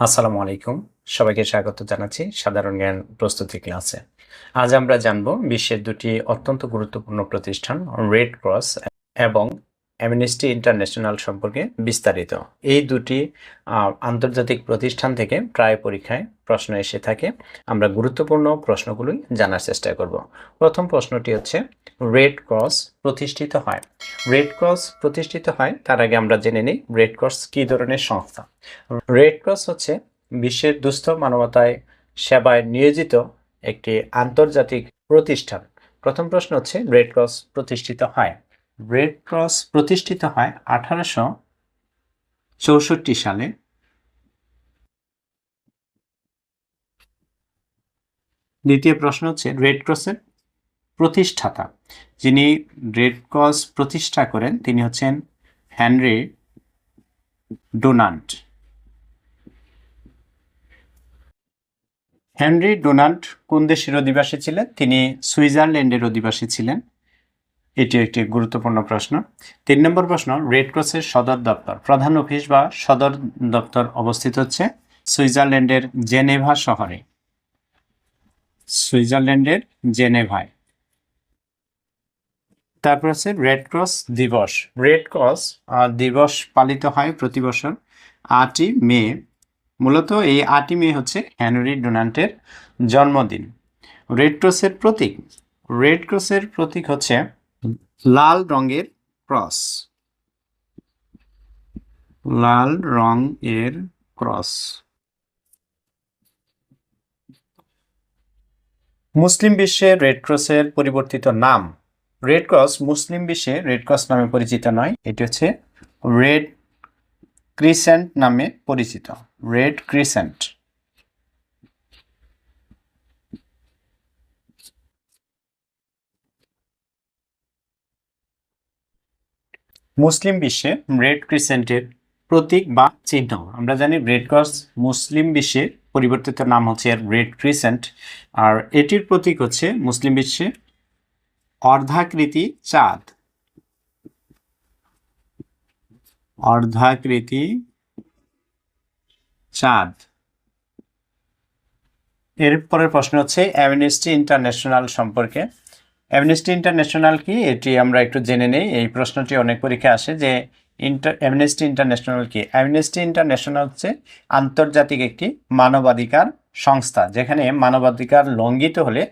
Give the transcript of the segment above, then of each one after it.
আসসালামু আলাইকুম। সবাইকে স্বাগত জানাচ্ছি সাধারণ জ্ঞান প্রস্তুতি ক্লাসে। আজ আমরা জানব বিশ্বের দুটি অত্যন্ত গুরুত্বপূর্ণ প্রতিষ্ঠান রেড ক্রস এবং অ্যামনেস্টি ইন্টারন্যাশনাল সম্পর্কে বিস্তারিত। এই দুটি আন্তর্জাতিক প্রতিষ্ঠান থেকে প্রায় পরীক্ষায় প্রশ্ন এসে থাকে। আমরা গুরুত্বপূর্ণ প্রশ্নগুলোই জানার চেষ্টা করব। প্রথম প্রশ্নটি হচ্ছে রেড ক্রস প্রতিষ্ঠিত হয়? রেড ক্রস প্রতিষ্ঠিত হয়, তার আগে আমরা জেনে নিই রেড ক্রস কী ধরনের সংস্থা? রেড ক্রস হচ্ছে বিশ্বের দুস্থ মানবতায় সেবায় নিয়োজিত একটি আন্তর্জাতিক প্রতিষ্ঠান। প্রথম প্রশ্ন হচ্ছে রেড ক্রস প্রতিষ্ঠিত হয়? রেড ক্রস প্রতিষ্ঠিত হয় আঠারোশো চৌষট্টি সালে। দ্বিতীয় প্রশ্ন হচ্ছে রেড ক্রসের প্রতিষ্ঠাতা। যিনি রেড ক্রস প্রতিষ্ঠা করেন, তিনি হচ্ছেন হেনরি ডোনাল্ড হেনরি ডোনাল্ড কোন দেশের অধিবাসী ছিলেন? তিনি সুইজারল্যান্ডের অধিবাসী ছিলেন। এটি একটি গুরুত্বপূর্ণ প্রশ্ন। তিন নম্বর প্রশ্ন রেড ক্রসের সদর দপ্তর, প্রধান অফিস বা সদর দপ্তর অবস্থিত হচ্ছে সুইজারল্যান্ডের জেনেভা শহরে। সুইজারল্যান্ডের জেনেভায়। তারপর হচ্ছে রেড ক্রস দিবস। রেড ক্রস দিবস পালিত হয় প্রতি বছর আটই মে। মূলত এই আটই মে হচ্ছে হেনরি ডোনাল্টের জন্মদিন। রেড ক্রসের প্রতীক রেড ক্রসের প্রতীক হচ্ছে লাল রঙের ক্রস। লাল রং এর ক্রস। মুসলিম বিশ্বে রেড ক্রসের পরিবর্তিত নাম। রেড ক্রস মুসলিম বিশ্বে রেড ক্রস নামে পরিচিত নয়, এটি হচ্ছে রেড ক্রিসেন্ট নামে পরিচিত। Red crescent. মুসলিম বিশ্বে রেড ক্রিসেন্টের প্রতীক বা চিহ্ন। আমরা জানি রেড ক্রস মুসলিম বিশ্বে পরিবর্তিত নাম হচ্ছে রেড ক্রিসেন্ট আর এটির প্রতীক হচ্ছে মুসলিম বিশ্বে অর্ধাকৃতি চাঁদ। অর্ধাকৃতি চাঁদ। এরপরের প্রশ্ন হচ্ছে অ্যামনেস্টি ইন্টারন্যাশনাল সম্পর্কে। অ্যামনেস্টি ইন্টারন্যাশনাল কি? এটি আমরা একটু জেনে নেই। এই প্রশ্নটি অনেক পরীক্ষা আসে যে ইন্টার অ্যামনেস্টি ইন্টারন্যাশনাল কি? অ্যামনেস্টি ইন্টারন্যাশনাল হচ্ছে আন্তর্জাতিক একটি মানবাধিকার সংস্থা, যেখানে মানবাধিকার লঙ্ঘিত হলে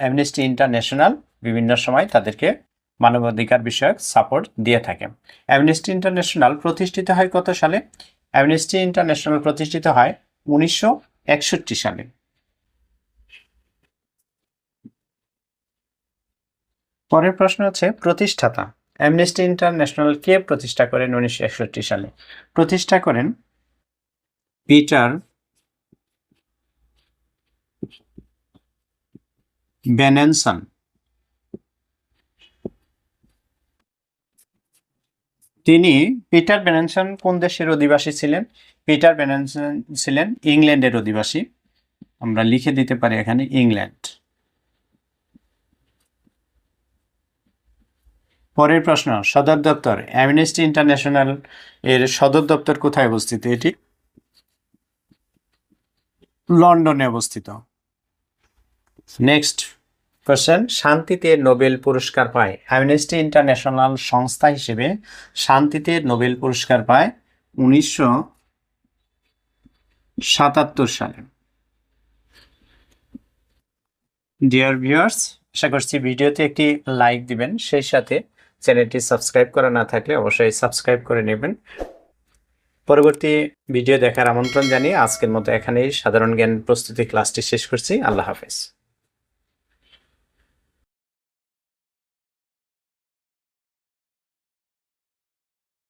অ্যামনেস্টি ইন্টারন্যাশনাল বিভিন্ন সময় তাদেরকে মানবাধিকার বিষয়ক সাপোর্ট দিয়ে থাকে। অ্যামনেস্টি ইন্টারন্যাশনাল প্রতিষ্ঠিত হয় কত সালে? অ্যামনেস্টি ইন্টারন্যাশনাল প্রতিষ্ঠিত হয় উনিশশো একষট্টি সালে। পরের প্রশ্ন হচ্ছে প্রতিষ্ঠাতা। অ্যামনেস্টি ইন্টারন্যাশনাল কে প্রতিষ্ঠা করেন উনিশশো একষট্টি সালে? প্রতিষ্ঠা করেন পিটার বেনেনসন। তিনি পিটার বেনেনসন কোন দেশের অধিবাসী ছিলেন? পিটার বেনেনসন ছিলেন ইংল্যান্ডের অধিবাসী। আমরা লিখে দিতে পারি এখানে ইংল্যান্ড। পরের প্রশ্ন, সদর দপ্তর অ্যামনেস্টি ইন্টারন্যাশনাল এর সদর দপ্তর কোথায় অবস্থিত? এটি লন্ডনে অবস্থিত। নেক্সট কোশ্চেন শান্তিতে নোবেল পুরস্কার পায় অ্যামনেস্টি ইন্টারন্যাশনাল সংস্থা হিসেবে শান্তিতে নোবেল পুরস্কার পায় উনিশশো সাতাত্তর সালে। ডিয়ার ভিউয়ার্স আশা করছি ভিডিওতে একটি লাইক দিবেন, সেই সাথে চ্যানেলটি সাবস্ক্রাইব করা না থাকলে অবশ্যই সাবস্ক্রাইব করে নেবেন। পরবর্তী ভিডিও দেখার আমন্ত্রণ জানিয়ে আজকের মতো এখানেই। সাধারণ জ্ঞান প্রস্তুতি ক্লাসটি শেষ করছি। আল্লাহ হাফেজ।